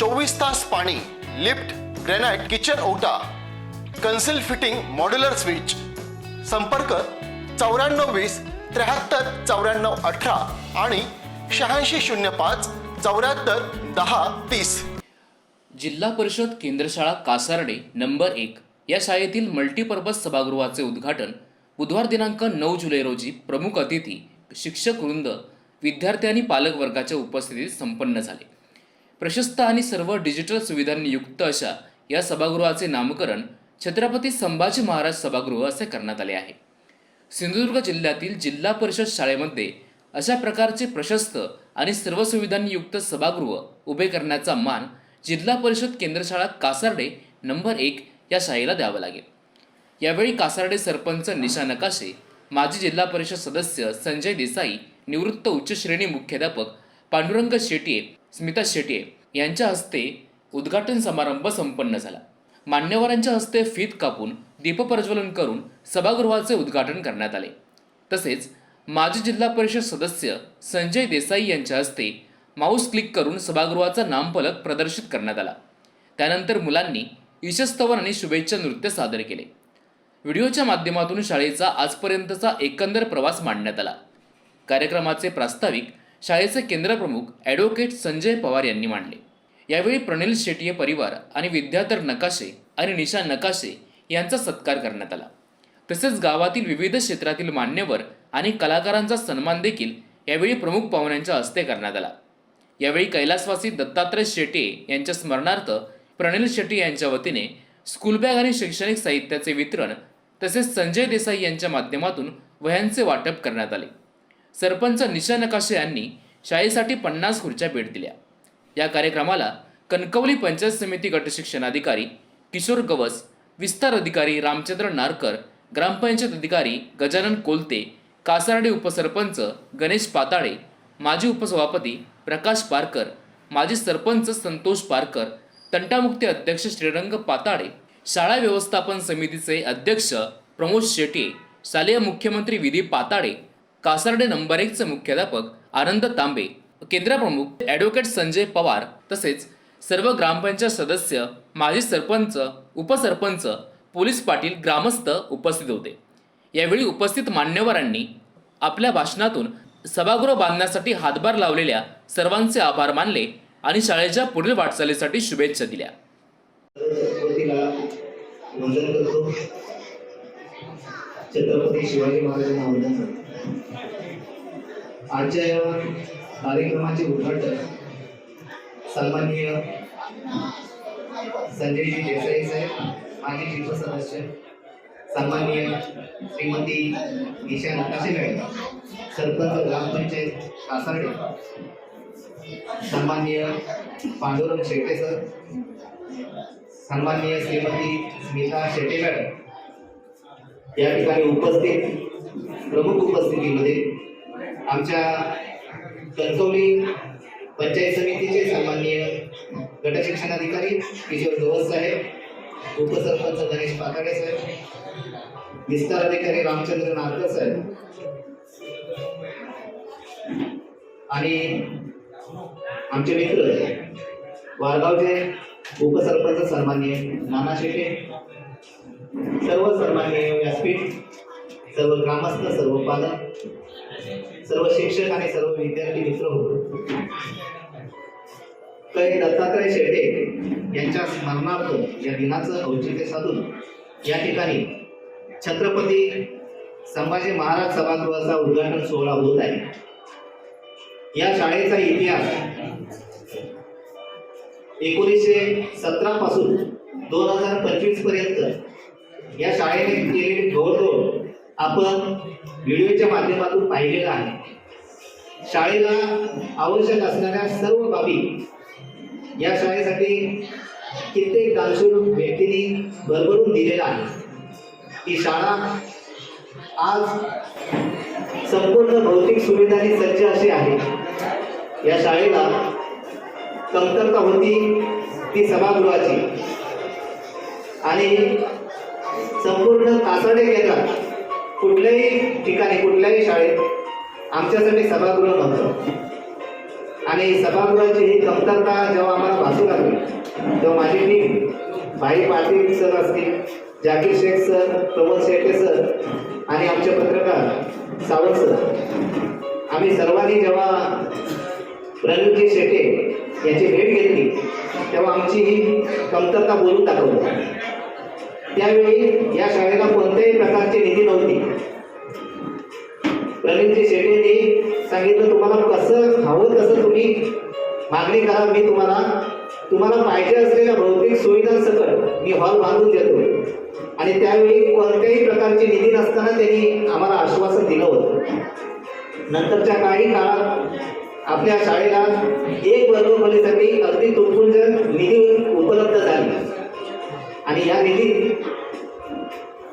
चोवीस तास पाणी लिफ्ट ग्रेनाइट किचन ओटा कन्सिल फिटिंग मॉड्युलर स्विच. संपर्क चौऱ्याण्णव वीस त्र्याहत्तर चौऱ्याण्णव अठरा आणि शहाऐंशी शून्य पाच चौऱ्याहत्तर दहा तीस. जिल्हा परिषद केंद्रशाळा कासारडे नंबर एक या शाळेतील मल्टीपर्पज सभागृहाचे उद्घाटन बुधवार दिनांक नऊ जुलै रोजी प्रमुख अतिथी शिक्षक वृंद विद्यार्थी आणि पालक वर्गाच्या उपस्थितीत संपन्न झाले. प्रशस्त आणि सर्व डिजिटल सुविधांनी युक्त अशा या सभागृहाचे नामकरण छत्रपती संभाजी महाराज सभागृह असे करण्यात आले आहे. सिंधुदुर्ग जिल्ह्यातील जिल्हा परिषद शाळेमध्ये अशा प्रकारचे प्रशस्त आणि सर्व सुविधांनी युक्त सभागृह उभे करण्याचा मान जिल्हा परिषद केंद्रशाळा कासार्डे नंबर एक या शाळेला द्यावा लागेल. यावेळी कासार्डे सरपंच निशा नकाशे माजी जिल्हा परिषद सदस्य संजय देसाई निवृत्त उच्च श्रेणी मुख्याध्यापक पांडुरंग शेटिये स्मिता शेट्टी यांच्या हस्ते उद्घाटन समारंभ संपन्न झाला. मान्यवरांच्या हस्ते फीत कापून दीपप्रज्वलन करून सभागृहाचे उद्घाटन करण्यात आले. तसेच माजी जिल्हा परिषद सदस्य संजय देसाई यांच्या हस्ते माऊस क्लिक करून सभागृहाचा नामफलक प्रदर्शित करण्यात आला. त्यानंतर मुलांनी ईशस्तवन आणि शुभेच्छा नृत्य सादर केले. व्हिडिओच्या माध्यमातून शाळेचा आजपर्यंतचा एकंदर प्रवास मांडण्यात आला. कार्यक्रमाचे प्रास्ताविक शाळेचे केंद्रप्रमुख ॲडव्होकेट संजय पवार यांनी मांडले. यावेळी प्रणिल शेटिये परिवार आणि विद्याधर नकाशे आणि निशा नकाशे यांचा सत्कार करण्यात आला. तसेच गावातील विविध क्षेत्रातील मान्यवर आणि कलाकारांचा सन्मान देखील यावेळी प्रमुख पाहुण्यांच्या हस्ते करण्यात आला. यावेळी कैलासवासी दत्तात्रय शेटे यांच्या स्मरणार्थ प्रणिल शेट्टी यांच्या वतीने स्कूल बॅग आणि शैक्षणिक साहित्याचे वितरण तसेच संजय देसाई यांच्या माध्यमातून वह्यांचे वाटप करण्यात आले. सरपंच निशा नकाशे यांनी शाळेसाठी पन्नास खुर्च्या भेट दिल्या. या कार्यक्रमाला कणकवली पंचायत समिती गटशिक्षणाधिकारी किशोर गवस विस्तार अधिकारी रामचंद्र नारकर ग्रामपंचायत अधिकारी गजानन कोलते कासारडे उपसरपंच गणेश पाताळे माजी उपसभापती प्रकाश पारकर माजी सरपंच संतोष पारकर तंटामुक्ती अध्यक्ष श्रीरंग पाताळे शाळा व्यवस्थापन समितीचे अध्यक्ष प्रमोद शेटे शालेय मुख्यमंत्री विधी पाताळे कासार्डे नंबर एकचे मुख्याध्यापक आनंद तांबे केंद्रप्रमुख ॲडव्होकेट संजय पवार तसेच सर्व ग्रामपंचायत सदस्य माजी सरपंच उपसरपंच पोलीस पाटील ग्रामस्थ उपस्थित होते. यावेळी उपस्थित मान्यवरांनी आपल्या भाषणातून सभागृह बांधण्यासाठी हातभार लावलेल्या सर्वांचे आभार मानले आणि शाळेच्या पुढील वाटचालीसाठी शुभेच्छा दिल्या. छत्रपती शिवाजी महाराजांना वंदन करतो. आजच्या या कार्यक्रमाचे उद्घाटन सन्माननीय संजयजी देसाई साहेब माजी शिल्प सदस्य सन्माननीय श्रीमती ईशा नकाशे मॅडम सरपंच ग्रामपंचायत कासारडे सन्माननीय पांडुरंग शेटे सर सन्माननीय श्रीमती स्मिता शेटे मॅडम या ठिकाणी उपस्थित प्रमुख उपस्थितीमध्ये आमच्या कणकवली पंचायत समितीचे सन्माननीय गटशिक्षणाधिकारी किशोर गवस साहेब उपसरपंच गणेश पाकाडे साहेब विस्तार अधिकारी रामचंद्र नारकर साहेब आणि आमचे मित्र वारगावचे उपसरपंच सन्मान्य नाना शेटे सर्व सन्मान्य व्यासपीठ सर्व ग्रामस्थ सर्व पालक सर्व शिक्षक आणि सर्व विद्यार्थी मित्र होतो. कै दत्तात्रय शेटे यांच्या स्मरणार्थ या दिनाचं औचित्य साधून या ठिकाणी छत्रपती संभाजी महाराज सभागृहाचा उद्घाटन सोहळा होत आहे. या शाळेचा इतिहास एकोणीसशे सतरा पासून दोन हजार पंचवीसपर्यंत या शाळेने केलेली घोडदौड आपण व्हिडिओच्या माध्यमातून पाहिलेलं आहे. शाळेला आवश्यक असणाऱ्या सर्व बाबी या शाळेसाठी कित्येक दानशूर व्यक्तींनी भरभरून दिलेला आहे ही शाळा आज संपूर्ण भौतिक सुविधांनी सज्ज अशी आहे. या शाळेला कमतरता होती ती सभागृहाची. आणि संपूर्ण तासाडे केंद्रात कुठल्याही ठिकाणी कुठल्याही शाळेत आमच्यासाठी सभागृह नव्हतं आणि सभागृहाची ही कमतरता जेव्हा आम्हाला भासू लागली तेव्हा माझी टीम भाई पाटील सर असतील जाकीर शेख सर प्रमोद शेटे सर आणि आमचे पत्रकार सावंत सर आम्ही सर्वांनी जेव्हा प्रणितजी शेटे यांची भेट घेतली तेव्हा आमची ही कमतरता बोलून दाखवली. त्यावेळी या शाळेला कोणत्याही प्रकारची निधी नव्हती. प्रवीणजी शेटेंनी सांगितलं तुम्हाला कसं हवं तसं तुम्ही मागणी करा मी तुम्हाला तुम्हाला पाहिजे असलेल्या भौतिक सुविधांसकट मी हॉल बांधून देतो. आणि त्यावेळी कोणत्याही प्रकारची निधी नसताना त्यांनी आम्हाला आश्वासन दिलं होतं. नंतरच्या काही काळात आपल्या शाळेला एक वर्ग खोलीसाठी अगदी तुटपुंज निधी उपलब्ध झाली. आणि या निधीत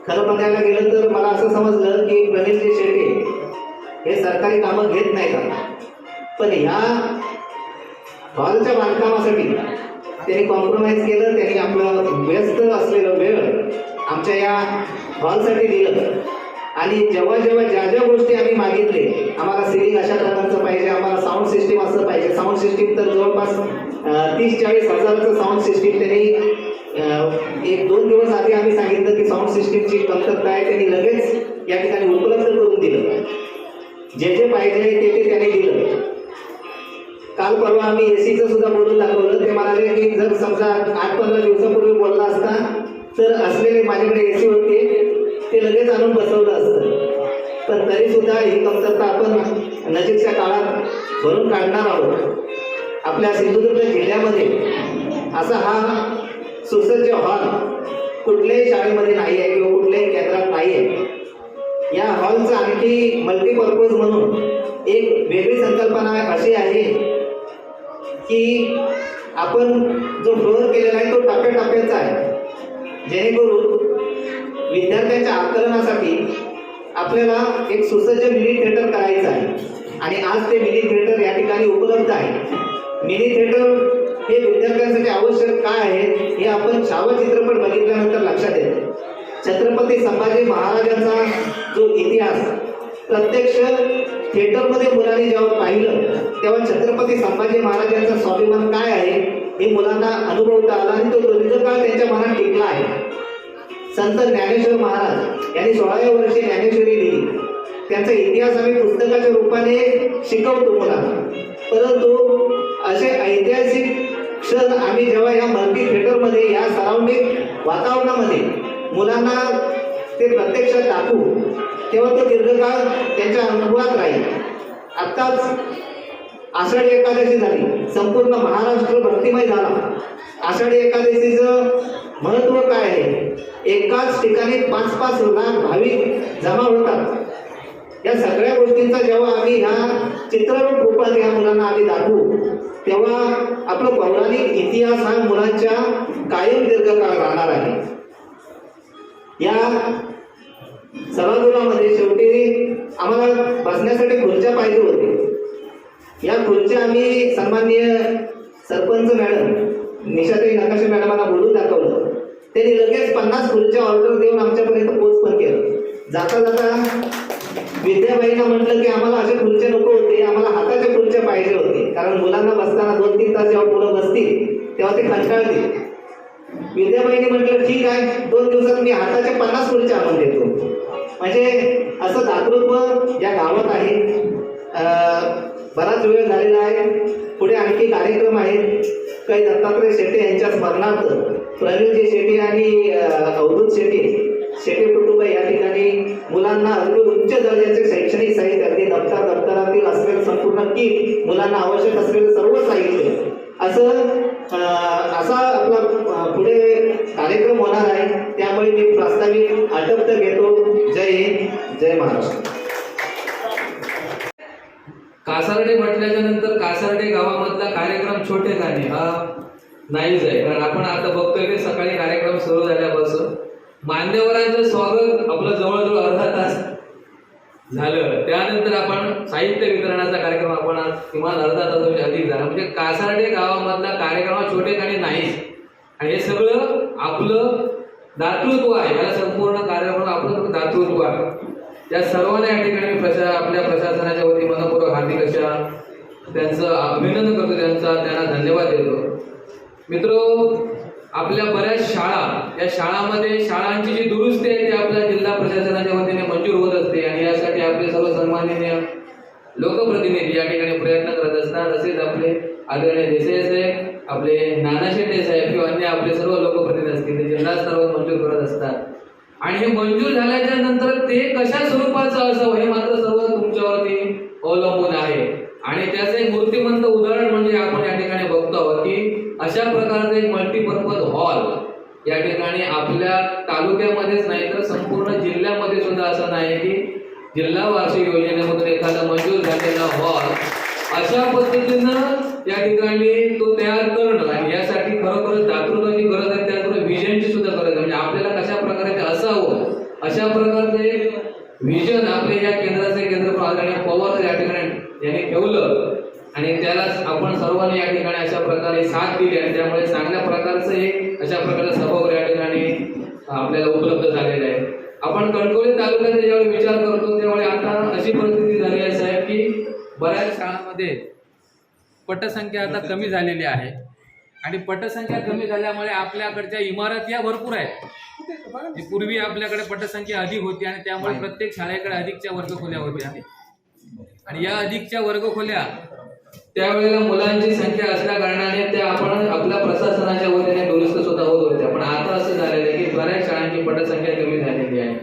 खरं बघायला गेलं तर मला असं समजलं की प्रणितजी शेळके हे सरकारी कामं घेत नाही का पण ह्या हॉलच्या बांधकामासाठी त्यांनी कॉम्प्रोमाइज केलं त्यांनी आपलं व्यस्त असलेलं वेळ आमच्या या हॉलसाठी दिलं. आणि जेव्हा जेव्हा ज्या ज्या गोष्टी आम्ही मागितले आम्हाला सिलिंग अशा प्रकारचं पाहिजे आम्हाला साऊंड सिस्टीम असं पाहिजे. साऊंड सिस्टीम तर जवळपास तीस चाळीस हजारचं साऊंड सिस्टीम त्यांनी एक दोन दिवस आधी आम्ही सांगितलं की साऊंड सिस्टीमची कमतरता आहे त्यांनी लगेच या ठिकाणी उपलब्ध करून दिलं. जे जे पाहिजे ते ते त्याने दिलं. काल परवा आम्ही एसीचं सुद्धा बोलून दाखवलं. ते म्हणाले की जर समजा आठ पंधरा दिवसापूर्वी बोलला असता तर असलेले माझ्याकडे एसी होते ते लगेच आणून बसवलं असतं. पण तरी सुद्धा ही कमतरता आपण नजीकच्या काळात भरून काढणार आहोत. आपल्या सिंधुदुर्ग जिल्ह्यामध्ये असा हा सुसज्ज हॉल कुठल्याही शाळेमध्ये नाही आहे किंवा कुठल्याही केंद्रात नाही आहे. या हॉलचं आणखी मल्टीपर्पज म्हणून एक वेगळी संकल्पना अशी आहे की आपण जो फ्लोअर केलेला आहे तो टप्प्याटप्प्याचा आहे. जेणेकरून विद्यार्थ्यांच्या आकलनासाठी आपल्याला एक सुसज्ज मिनी थिएटर करायचं आहे. आणि आज ते मिनी थिएटर या ठिकाणी उपलब्ध आहे. मिनी थिएटर हे विद्यार्थ्यांसाठी आवश्यक काय आहे हे आपण छावा चित्रपट बघितल्यानंतर लक्षात येतं. छत्रपती संभाजी महाराजांचा जो इतिहास प्रत्यक्ष थिएटरमध्ये मुलांनी जेव्हा पाहिलं तेव्हा छत्रपती संभाजी महाराजांचा स्वाभिमान काय आहे हे मुलांना अनुभवता आला आणि तो दीर्घकाळ त्यांच्या मनात टिकला आहे. संत ज्ञानेश्वर महाराज यांनी सोळाव्या वर्षी ज्ञानेश्वरी लिहिली. त्यांचा इतिहास आम्ही पुस्तकाच्या रूपाने शिकवतो मुलांना. परंतु असे ऐतिहासिक क्षण आम्ही जेव्हा या मल्टी थिएटरमध्ये या सराउंडिंग वातावरणामध्ये मुलांना ते प्रत्यक्षात दाखवू तेव्हा तो दीर्घकाळ त्यांच्या अनुभवात राहील. आत्ताच आषाढी एकादशी झाली. संपूर्ण महाराष्ट्र भक्तिमय झाला. आषाढी एकादशीचं महत्त्व काय आहे? एकाच ठिकाणी पाच पाच लाख भाविक जमा होतात. या सगळ्या गोष्टींचा जेव्हा आम्ही ह्या चित्ररूप रूपात या मुलांना आम्ही दाखवू तेव्हा आपलं पौराणिक इतिहास हा मुलांच्या कायम दीर्घकाळ राहणार आहे. या सभागृहामध्ये शेवटी आम्हाला बसण्यासाठी खुर्च्या पाहिजे होते या खुर्च्या आम्ही सन्माननीय सरपंच मॅडम निशाताई नकाशे मॅडमांना बोलून दाखवलं. त्यांनी लगेच पन्नास खुर्च्या ऑर्डर देऊन आमच्यापर्यंत पोच पण केलं. जाता जाता विद्याबाईंना म्हटलं की आम्हाला अशा खुर्च्या नको होते आम्हाला हाताच्या खुर्च्या पाहिजे होते. कारण मुलांना बसताना दोन तीन तास जेव्हा मुलं बसतील तेव्हा ते कंटाळतील विद्याबाईंनी म्हटलं ठीक आहे दोन दिवसात मी हाताच्या पन्नास खुर्च्या आणून देतो. म्हणजे असं दातृत्व या गावात आहे. बराच वेळ झालेला आहे. पुढे आणखी कार्यक्रम आहेत काही दत्तात्रय शेट्टी यांच्या स्मरणार्थ प्रवीणजी शेट्टी आणि अवधूत शेट्टे शेट्टे कुटुंब या ठिकाणी मुलांना अगदी उच्च दर्जाचे शैक्षणिक साहित्य अगदी दप्तर दप्तरातील असलेलं संपूर्ण किट मुलांना आवश्यक असलेलं सर्व साहित्य. असं असा आपला पुढे कार्यक्रम होणार आहे. त्यामुळे मी प्रास्ताविक आटप्त घेतो. जय हिंद जय महाराष्ट्र. कासारडे म्हटल्याच्या नंतर कासारडे गावामधला कार्यक्रम छोटे गाणे हा नाहीच आहे. कारण आपण आता बघतोय की सकाळी कार्यक्रम सुरू झाल्यापासून मान्यवरांचं स्वागत आपलं जवळजवळ अर्धा तास झालं. त्यानंतर आपण साहित्य वितरणाचा कार्यक्रम आपण आज किमान अर्धा तासापेक्षा अधिक झाला. म्हणजे कासारडे गावामधला कार्यक्रम छोटे काही नाही. आणि हे सगळं आपलं दातृत्व आहे. याला संपूर्ण कार्यक्रम आपलं दातृत्व आहे. त्या सर्वांना या ठिकाणी प्रशा आपल्या प्रशासनाच्या वतीने मनपूर्वक हार्दिक अशा त्यांचं अभिनंदन करतो. त्यांचा त्यांना धन्यवाद देतो. मित्र आपल्या बऱ्याच शाळा या शाळामध्ये शाळांची जी दुरुस्ती आहे ती आपल्या जिल्हा प्रशासनाच्या वतीने मंजूर होत असते आणि यासाठी आपले सर्व सन्माननीय लोकप्रतिनिधी या ठिकाणी प्रयत्न करत असतात. तसेच आपले आदरणीय देसाई साहेब आपले नाना शेट्टे साहेब किंवा अन्य आपले सर्व लोकप्रतिनिधी असतील ते जिल्हा स्तरावर मंजूर करत असतात. आणि हे मंजूर झाल्याच्यानंतर ते कशा स्वरूपाचं असावं हे मात्र सर्व तुमच्यावरती अवलंबून आहे. आणि त्याचं एक मूर्तिमंत उदाहरण म्हणजे आपण या ठिकाणी बघतो आहोत की अशा प्रकारचं एक मल्टीपर्पज हॉल या ठिकाणी आपल्या तालुक्यामध्येच नाही तर संपूर्ण जिल्ह्यामध्ये सुद्धा असं नाही की जिल्हा वार्षिक योजनेमधून एखादा मंजूर झालेला हॉल अशा पद्धतीनं या ठिकाणी तो तयार करणं आणि यासाठी खरोखर जागृताची गरज आहे त्याचबरोबर विजनची सुद्धा गरज आहे. म्हणजे आपल्याला कशा प्रकारे ते असावं अशा प्रकारचं एक विजन आपल्या या केंद्राचे केंद्र आदरणीय पवार या ठिकाणी यांनी ठेवलं आणि त्याला आपण सर्वांनी या ठिकाणी अशा प्रकारे साथ दिली आणि त्यामुळे चांगल्या प्रकारचं एक अशा प्रकारचं सभागृह या ठिकाणी आपल्याला उपलब्ध झालेलं आहे. आपण कणकवली तालुक्याचा ज्यावेळी विचार करतो त्यावेळी आता अशी परिस्थिती झाली आहे साहेब की बऱ्याच शाळांमध्ये पटसंख्या आता कमी झालेली आहे. आणि पटसंख्या कमी झाल्यामुळे आपल्याकडच्या इमारती या भरपूर आहेत. पूर्वी आपल्याकडे पटसंख्या अधिक होती आणि त्यामुळे प्रत्येक शाळेकडे अधिकच्या वर्गखोल्या होत्या. आणि या अधिकच्या वर्गखोल्या त्यावेळेला मुलांची संख्या असल्या कारणाने त्या आपण आपल्या प्रशासनाच्या वतीने दुरुस्त सुद्धा होत होत्या पण आता असं झालेलं आहे की बऱ्याच शाळांची पटसंख्या कमी झालेली आहे.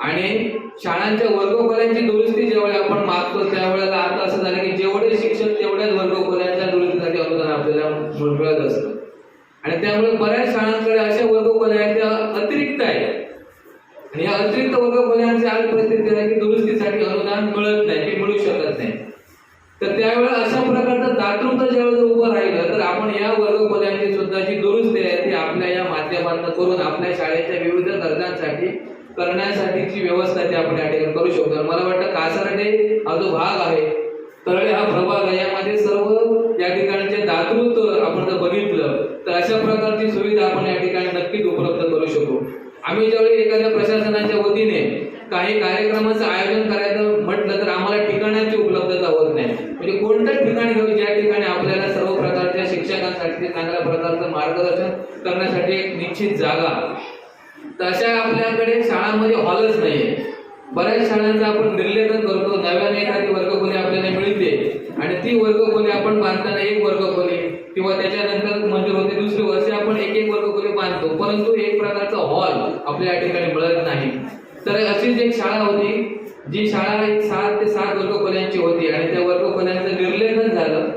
आणि शाळांच्या वर्ग दुरुस्ती ज्यावेळी आपण मागतो त्यावेळेला आता असं झालं की जेवढे शिक्षक तेवढ्याच वर्गखोल्यांच्या दुरुस्तीसाठी अनुदान आपल्याला मिळ- मिळत असतं आणि त्यामुळे बऱ्याच शाळांकडे अशा वर्गखोल्या आहेत त्या अतिरिक्त आहेत आणि या अतिरिक्त वर्गखोल्यांची आज परिस्थिती आहे की दुरुस्तीसाठी अनुदान मिळत नाही की मिळू शकत नाही तर त्यावेळेला अशा प्रकारचं दातृत्व ज्यावेळेस उभं राहिलं तर आपण या वर्गखोल्यांची सुद्धा जी दुरुस्ती आहे ती आपल्या या माध्यमातून करून आपल्या शाळेच्या विविध गरजांसाठी करण्यासाठीची व्यवस्था ती आपण या ठिकाणी करू शकतो मला वाटतं कासारडे हा जो भाग आहे तळळे हा प्रभाग आहे यामध्ये सर्व या ठिकाणचे दातृत्व आपण जर बघितलं तर अशा प्रकारची सुविधा आपण या ठिकाणी नक्कीच उपलब्ध करू शकू आम्ही ज्यावेळी एखाद्या प्रशासनाच्या वतीने काही कार्यक्रमाचं आयोजन करायचं म्हटलं तर आम्हाला ठिकाणाची उपलब्धता होत नाही. म्हणजे कोणतं ठिकाण घेऊ ज्या ठिकाणी आपल्याला सर्व प्रकारच्या शिक्षकांसाठी चांगल्या प्रकारचं मार्गदर्शन करण्यासाठी एक निश्चित जागा. तर अशा आपल्याकडे शाळांमध्ये हॉलच नाहीये. बऱ्याच शाळांचं आपण निर्लेखन करतो. नव्याने एखादी वर्गखोली आपल्याला मिळते आणि ती वर्गखोली आपण बांधताना एक वर्गखोली किंवा त्याच्यानंतर मंजूर होते दुसरी वर्षी आपण एक एक वर्गखोली बांधतो परंतु एक प्रकारचा हॉल आपल्या या ठिकाणी मिळत नाही. तर अशीच एक शाळा होती जी शाळा एक सात ते सात वर्गखोल्यांची होती आणि त्या वर्गखोल्यांचं निर्लेखन झालं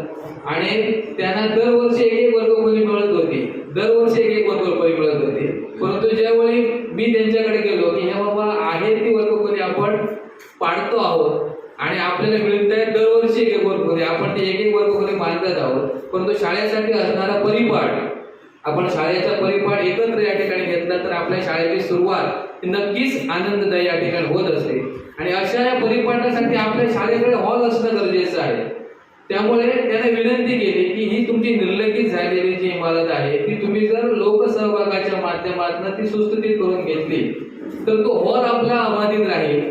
आणि त्यांना दरवर्षी एक एक वर्गखोली मिळत होती. दरवर्षी एक एक वर्गखोली मिळत होती. परंतु ज्यावेळी मी त्यांच्याकडे गेलो की हे बाबा आहे ती वर्गखोली आपण पाडतो आहोत आणि आपल्याला मिळत आहे दरवर्षी एक एक वर्गखोली आपण ते एक एक वर्गखोली बांधत आहोत. परंतु शाळेसाठी असणारा परिपाठ आपण शाळेचा परिपाठ एकत्र या ठिकाणी घेतला तर आपल्या शाळेची सुरुवात नक्कीच आनंददायी या ठिकाणी होत असते. आणि अशा या परिपाठासाठी आपल्या शाळेकडे हॉल असणं गरजेचं आहे. त्यामुळे त्याने विनंती केली की ही तुमची निर्लगित झालेली जी इमारत आहे ती तुम्ही जर लोकसहभागाच्या माध्यमातून ती सुस्थीत करून घेतली तर तो हॉल आपला अबाधित राहील.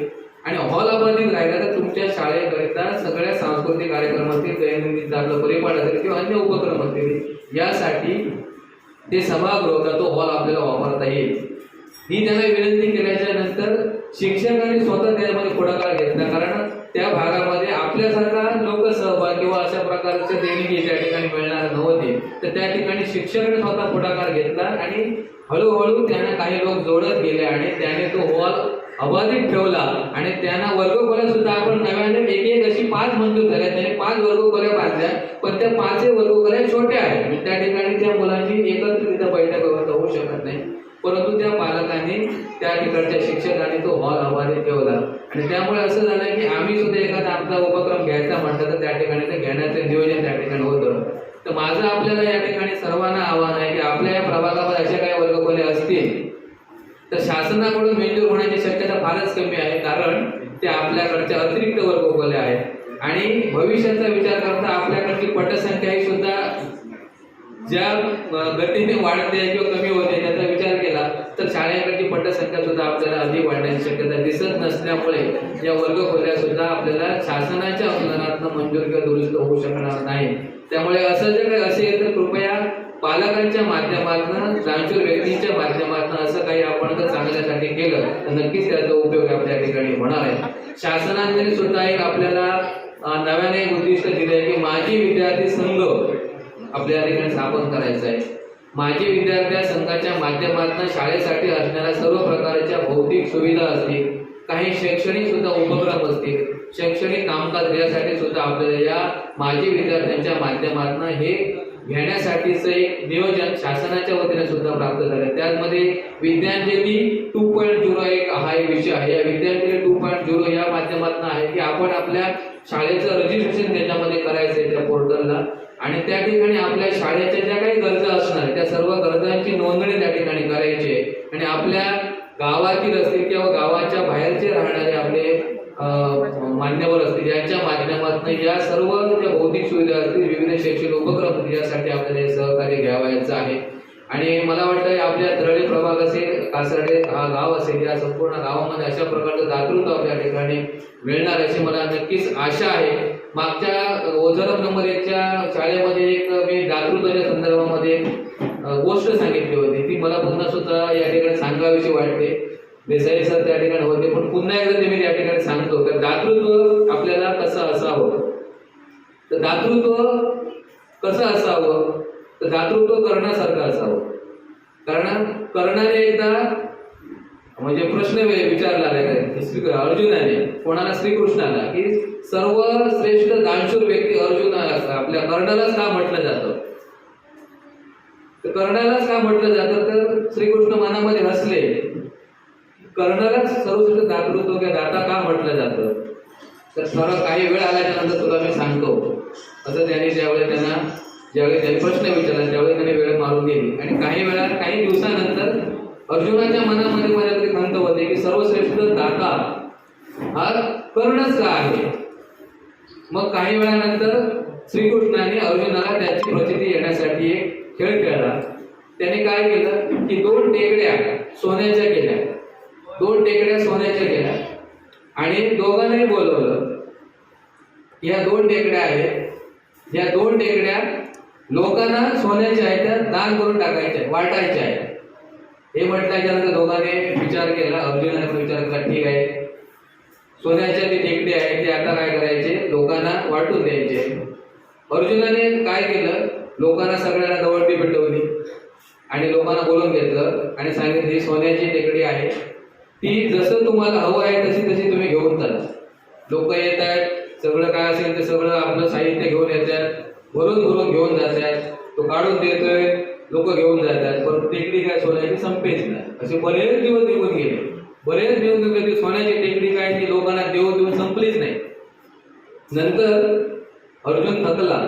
आणि हॉल अबाधित राहिला तर तुमच्या शाळेकरिता सगळ्या सांस्कृतिक कार्यक्रम असतील दैनंदिन आपलं परिपाठ असेल किंवा अन्य उपक्रम असतील यासाठी ते सभागृहाचा तो हॉल आपल्याला वापरता येईल. ही त्यांना विनंती केल्याच्यानंतर शिक्षकांनी स्वतः त्यामध्ये पुढाकार घेतला कारण त्या भागामध्ये आपल्यासारखा लोकसहभाग किंवा अशा प्रकारचे देणगी त्या ठिकाणी मिळणार नव्हते तर त्या ठिकाणी शिक्षकाने स्वतः पुढाकार घेतला आणि हळूहळू त्यांना काही लोक जोडत गेले आणि त्याने तो हॉल अबाधित ठेवला आणि त्यांना वर्गखोल्या सुद्धा आपण नव्याने एक एक अशी पाच मंजूर झाल्या. त्याने पाच वर्गखोल्या बांधल्या पण त्या पाचही वर्गखोल्या छोट्या आहेत. त्या ठिकाणी त्या मुलांची एकत्रित बैठक होऊ शकत नाही. परंतु त्या पालकांनी त्या ठिकाणच्या शिक्षकांनी तो हॉल अबाधित ठेवला. आणि त्यामुळे असं झालं की आम्ही सुद्धा एखादा आमचा उपक्रम घ्यायचा म्हटलं तर त्या ठिकाणी ते घेण्याचं नियोजन त्या ठिकाणी होतं. तर तर माझं आपल्याला या ठिकाणी सर्वांना आव्हान आहे की आपल्या या प्रभागामध्ये अशा काही वर्गखोल्या असतील तर शासनाकडून मंजूर होण्याची शक्यता फारच कमी आहे कारण ते आपल्याकडच्या अतिरिक्त वर्ग वर्गखोल्या आहेत. आणि भविष्याचा विचार करता आपल्याकडची पटसंख्या ही सुद्धा ज्या गतीने वाढते किंवा कमी होते त्याचा विचार केला तर शाळेकडची पटसंख्या सुद्धा आपल्याला अधिक वाढण्याची शक्यता दिसत नसल्यामुळे या वर्गखोल्या सुद्धा आपल्याला शासनाच्या अनुदानातून मंजूर किंवा दुरुस्त होऊ शकणार नाही त्यामुळे असं जर काही असेल तर कृपया पालकांच्या माध्यमातून दानशूर व्यक्तींच्या माध्यमातून असं काही आपण जर चांगल्यासाठी केलं तर नक्कीच त्याचा उपयोग आपल्या ठिकाणी होणार आहे. शासनाने सुद्धा एक आपल्याला नव्याने एक उद्दिष्ट दिले आहे की माझी विद्यार्थी संघ आपल्या ठिकाणी स्थापन करायचा आहे. माजी विद्यार्थी संघाच्या माध्यमातून शाळेसाठी असणाऱ्या सर्व प्रकारच्या भौतिक सुविधा असतील काही शैक्षणिक सुद्धा उपक्रम असतील शैक्षणिक कामकाज यासाठी सुद्धा आपल्याला या माजी विद्यार्थ्यांच्या माध्यमातून हे घेण्यासाठीचं एक नियोजन शासनाच्या वतीने सुद्धा प्राप्त झालं. त्यामध्ये विद्यांजली टू पॉईंट झिरो एक हा एक विषय आहे. या विद्यांजली टू पॉईंट झिरो या माध्यमातून आहे की आपण आपल्या शाळेचं रजिस्ट्रेशन त्याच्यामध्ये करायचं आहे त्या पोर्टलला आणि त्या ठिकाणी आपल्या शाळेच्या ज्या काही गरजा असणार त्या सर्व गरजांची नोंदणी त्या ठिकाणी करायची आहे. आणि आपल्या गावातील असतील किंवा गावाच्या बाहेरचे राहणारे आपले मान्यवर असतील यांच्या माध्यमातून या सर्व ज्या भौतिक सुविधा असतील विविध शैक्षणिक उपक्रम यासाठी आपल्याला हे सहकार्य घ्यावायचं आहे. आणि मला वाटतं आपल्या तरळी प्रभाग असेल कासरडे हा गाव असेल या संपूर्ण गावामध्ये अशा प्रकारचं दातृत्व आपल्या ठिकाणी मिळणार अशी मला नक्कीच आशा आहे. मागच्या ओझरम नंबर एकच्या शाळेमध्ये एक मी दातृत्वाच्या संदर्भामध्ये गोष्ट सांगितली होती. ती मला पुन्हा सुद्धा या ठिकाणी सांगावीशी वाटते. देसाई सर त्या ठिकाणी होते पण पुन्हा एकदा ते मी या ठिकाणी सांगतो तर दातृत्व आपल्याला कसं असावं? तर दातृत्व कसं असावं? तर दातृत्व करण्यासारखं असावं. कारण करणारे एकदा म्हणजे प्रश्न विचारला श्री अर्जुनाने कोणाला? श्रीकृष्णाला की सर्व श्रेष्ठ दानशूर व्यक्ती अर्जुन आपल्या कर्णालाच का म्हटलं जातं? तर कर्णालाच का म्हटलं जातं? तर श्रीकृष्ण मनामध्ये हसले. कर्णालाच सर्वश्रेष्ठ दातृत्व किंवा दाता का म्हटलं जातं? तर खरं काही वेळ आल्याच्यानंतर तुला मी सांगतो. असं त्यांनी ज्यावेळी त्यांना ज्यावेळी त्यांनी प्रश्न विचारला त्यावेळी त्यांनी वेळ मारून गेली आणि काही वेळा काही दिवसानंतर अर्जुनाच्या मनामध्ये माझ्या तरी खंत होते की सर्वश्रेष्ठ दाता हा कर्णच का आहे? मग काही वेळानंतर श्रीकृष्णाने अर्जुनाला त्याची प्रचिती येण्यासाठी एक खेळ खेळला. त्याने काय केलं? की दोन टेकड्या सोन्याच्या केल्या. दोन टेकड्या सोन्याच्या केल्या आणि दोघांनाही बोलवलं. या दोन टेकड्या आहेत. या दोन टेकड्या लोकांना सोन्याच्या आहेत त्या दान करून टाकायच्या वाटायच्या आहेत. हे म्हटल्याच्या नंतर दोघांनी विचार केला अर्जुनाने पण विचार केला ठीक आहे. सोन्याच्या जे टेकडी आहे ते आता काय करायचे? लोकांना वाटून द्यायचे. अर्जुनाने काय केलं? लोकांना सगळ्यांना दवडली पेटवली आणि लोकांना बोलून घेतलं आणि सांगितलं ही सोन्याची टेकडी आहे. ती जसं तुम्हाला हवं आहे तशी तशी तुम्ही घेऊन चाला. लोक येत आहेत सगळं काय असेल ते सगळं आपलं साहित्य घेऊन येतात भरून भरून घेऊन जातात. तो काढून देतोय लोक घेऊन जातात. पण टेकडी काय सोन्याची संपेच नाही. असे बरेच दिवस निघून गेले. बरेच दिवस निघून गेले सोन्याची टेकडी काय ती लोकांना देऊन देऊन संपलीच नाही. नंतर अर्जुन थकला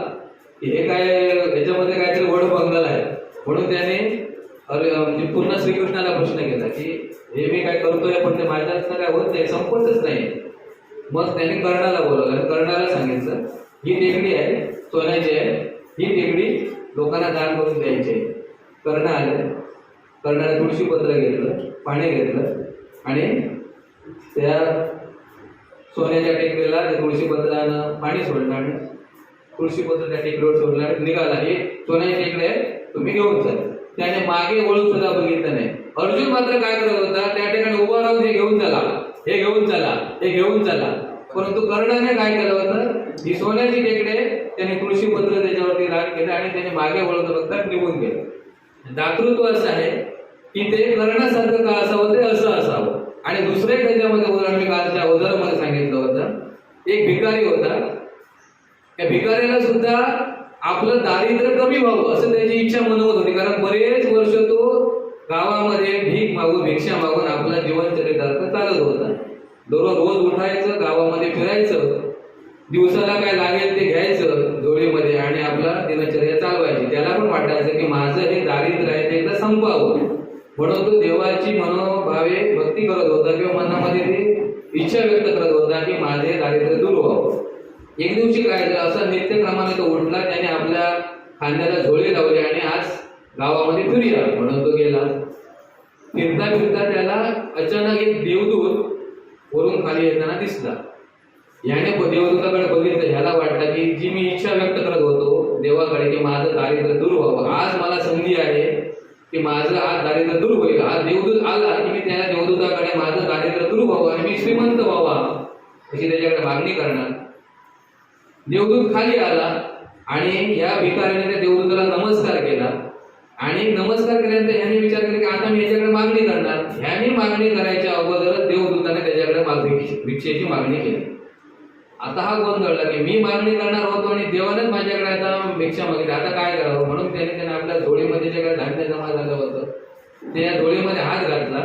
की हे काय याच्यामध्ये काहीतरी वड बंगाल आहे. म्हणून त्याने अरे म्हणजे पूर्ण श्रीकृष्णाला प्रश्न केला की हे मी काय करतोय पण ते माझ्यात काय होत नाही संपतच नाही. मग त्याने कर्णाला बोलवलं कर्णाला सांगितलं ही टेकडी आहे सोन्याची आहे. ही टेकडी लोकांना दान करून द्यायची आहे. कर्ण आले. कर्णाला तुळशी पत्र घेतलं पाणी घेतलं आणि त्या सोन्याच्या टेकडीला त्या तुळशी पत्रानं पाणी सोडलं आणि तुळशी पत्र त्या टेकडीवर सोडलं आणि निघाला. हे सोन्याचे टेकडे आहे तुम्ही घेऊन चला त्याने मागे वळून सुद्धा बघितलं नाही. अर्जुन मात्र काय करत होता त्या ठिकाणी उभा राहून हे घेऊन चला. हे घेऊन चला. हे घेऊन चला. परंतु कर्णाने काय केलं होतं? ही सोन्याची टेकडे त्याने कृषी पत्र त्याच्यावरती राग केलं आणि त्याने मागे वळून बघता निघून गेलं. दातृत्व असं आहे की ते कर्णासारखं का असावं ते असं असावं. आणि दुसऱ्या त्याच्यामध्ये उदाहरण मी कालच्या अगोदरमध्ये सांगितलं होतं. एक भिकारी होता. त्या भिकाऱ्याला सुद्धा आपलं दारिद्र्य कमी व्हावं असं त्याची इच्छा मनवत होती. कारण बरेच वर्ष तो गावामध्ये भीक मागून भिक्षा मागून आपला जीवन चरितार्थ चालत होता. दररोज रोज उठायचं गावामध्ये फिरायचं दिवसाला काय लागेल ते घ्यायचं जोडीमध्ये आणि आपला दिनचर्या चालवायची. त्याला पण वाटायचं की माझं हे दारिद्र्य आहे ते एकदा संपावं म्हणून तो देवाची मनोभावे भक्ती करत होता किंवा मनामध्ये ते इच्छा व्यक्त करत होता की माझे दारिद्र्य दूर व्हावं. एक दिवशी काय झालं असं नित्यक्रमाने तो उठला त्याने आपल्या खांद्याला झोळे लावले आणि आज गावामध्ये फिरूया म्हणून तो गेला. फिरता फिरता त्याला अचानक एक देवदूत वरून खाली येताना दिसला. याने देवदूताकडे बघितलं ह्याला वाटलं की जी मी इच्छा व्यक्त करत होतो देवाकडे की माझं दारिद्र्य दूर व्हावं. आज मला संधी आहे की माझं आज दारिद्र्य दूर होईल. आज देवदूत आला की मी त्या देवदूताकडे माझं दारिद्र्य दूर व्हावं आणि मी श्रीमंत व्हावा अशी त्याच्याकडे मागणी करणार. देवदूत खाली आला आणि या भिकाऱ्याने त्या देवदूताला नमस्कार केला. आणि नमस्कार केल्यानंतर ह्याने विचार केला की आता मी याच्याकडे मागणी करणार. ह्याने मागणी करायच्या अगोदरच देवदूताने त्याच्याकडे मागणी भिक्षेची मागणी केली. आता हा गोंधळला की मी मागणी करणार होतो आणि देवानेच माझ्याकडे आता भिक्षा मागितली. आता काय करावं? म्हणून त्याने त्याने आपल्या झोळीमध्ये जे धान्य जमा झालं होतं ते या झोळीमध्ये हात घातला.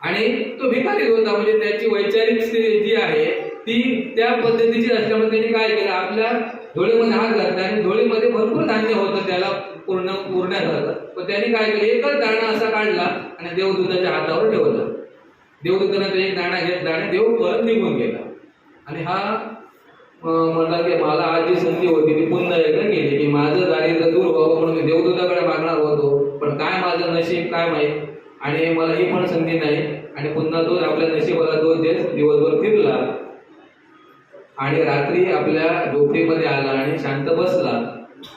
आणि तो भिकारी होता म्हणजे त्याची वैचारिक स्थिती जी आहे ती त्या पद्धतीची असल्यामुळे त्यांनी काय केलं? आपल्या धुळेमध्ये हात घातला आणि धुळेमध्ये भरपूर धान्य होतं त्याला पूर्ण पुरण्यासारखं पण त्यांनी काय केलं? एकच दाणा असा काढला आणि देवदूताच्या हातावर ठेवला. देवदूतानं एक दाणा घेतला आणि देव परत निघून गेला. आणि हा म्हणला की मला आज जी संधी होती ती पुन्हा एकदा गेली की माझं दारिद्र्य दूर व्हावं म्हणून मी देवदूताकडे मागणार होतो. पण काय माझं नशीब काय माहीत? आणि मला ही पण संधी नाही. आणि पुन्हा तो आपल्या नशिबाला तो देत दिवसभर फिरला. आणि रात्री आपल्या झोपडीमध्ये आला आणि शांत बसला.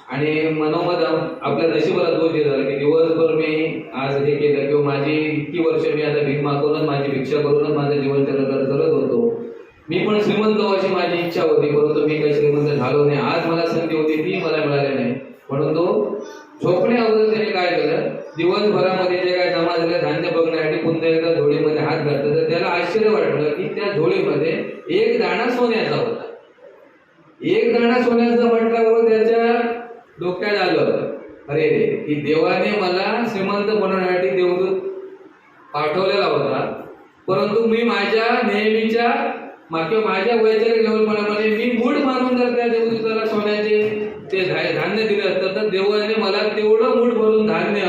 आणि मनोमध आपल्या नशिबाला दोष दिला की दिवसभर मी आज हे केलं किंवा माझी इतकी वर्ष मी आता भीक मागूनच माझी भिक्षा करूनच माझं जीवन करत करत होतो. मी पण श्रीमंत अशी माझी इच्छा होती परंतु मी काही श्रीमंत झालो नाही. आज मला संधी होती ती मला मिळाली नाही. म्हणून तो झोपणे अगोदर त्याने काय केलं? दिवसभरामध्ये जे काय जमा झालं धान्य बघण्यासाठी पुन्हा एकदा झोळीमध्ये हात घातला तर त्याला आश्चर्य वाटलं की त्या झोळीमध्ये एक दाणा सोन्याचा होता एक दाणा सोन्याचा म्हटल्यावर त्याच्या डोक्यात आलं अरे रे की देवाने मला श्रीमंत बनवण्यासाठी देवदूत पाठवलेला होता परंतु मी माझ्या नेहमीच्या मा- किंवा माझ्या वैचारिक लेवलपणामध्ये मी मूड मारून जर त्या देवदूताला सोन्याचे ते धा- धान्य दिलं असतं तर देवाने मला तेवढं मूड भरून धान्य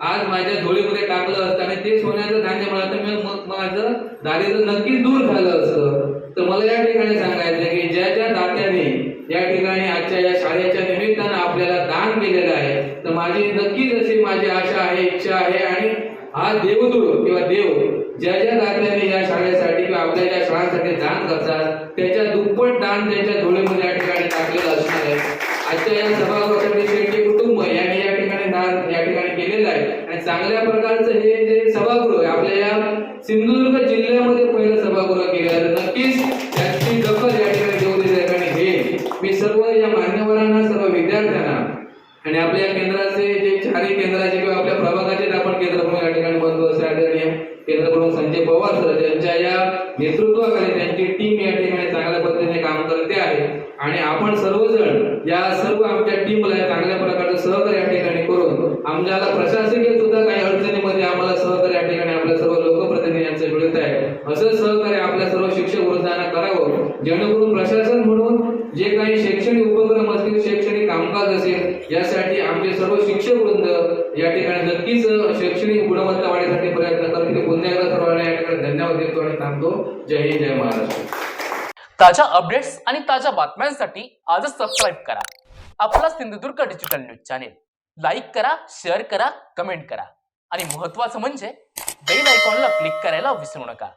आज माझ्या झोळीमध्ये टाकलं असतं आणि ते सोन्याचं धान्य मला तर मी- मग माझं दारिद्र्य नक्कीच दूर झालं असतं तर मला या ठिकाणी सांगायचं आहे की ज्या ज्या दात्याने या ठिकाणी आजच्या या शाळेच्या निमित्तानं आपल्याला दान केलेलं आहे तर माझी नेतृत्वाखाली त्यांची टीम या ठिकाणी चांगल्या पद्धतीने काम करते आहे. आणि आपण सर्वजण या सर्व आमच्या टीमला चांगल्या प्रकारचं सहकार्य या ठिकाणी करून आमच्याला प्रशासकीय सुद्धा काही अडचणीमध्ये आम्हाला सहकार्य या ठिकाणी आपल्या सर्व लोकप्रतिनिधी यांचं मिळत आहे. असं सहकार्य आपल्या सर्व शिक्षक वृद्धांना करावं. जेणेकरून प्रशासन म्हणून जे काही शैक्षणिक उपक्रम असतील शैक्षणिक कामकाज असेल यासाठी आमचे सर्व शिक्षक वृंद या ठिकाणी नक्कीच शैक्षणिक गुणवत्ता वाढीसाठी प्रयत्न करतील. पुन्हा एकदा सर्वांना या ठिकाणी धन्यवाद देतो आणि थांबतो जय हिंद जय महाराष्ट्र. ताज्या अपडेट्स आणि ताज्या बातम्यांसाठी आजच सबस्क्राईब करा. आपला Sindhudurg digital news channel like करा शेअर करा कमेंट करा. आणि महत्वाचं म्हणजे बेल आयकॉनला क्लिक करायला विसरू नका.